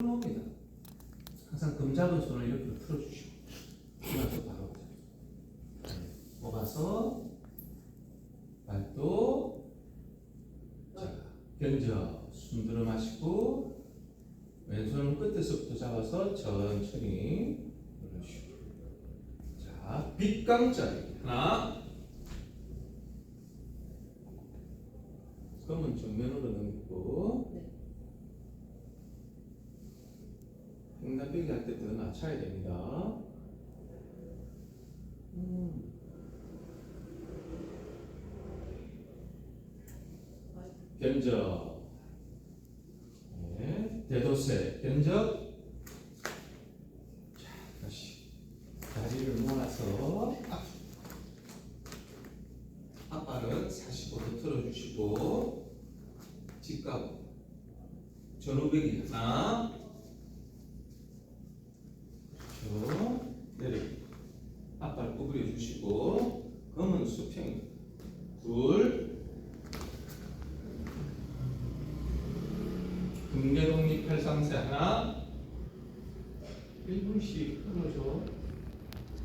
풀어옵니다. 항상 금 잡은 손을 옆으로 풀어주시고 그래서 바로 네. 뽑아서 발도 자 견적 숨 들어 마시고 왼손은 끝에서부터 잡아서 천천히 눌러주시고 자 빗강짜리 하나 검은 정면으로 넘기고 횡단빼기 할때더 낮춰야 됩니다. 음. 견적 네, 대도세 견적 자 다시 다리를 모아서 앞 앞발은 45도 틀어주시고 직각 전후배기 하나 앞발 구부려 주시고 검은 수평 둘 금계독립 팔상세 하나. 1분씩 끊어줘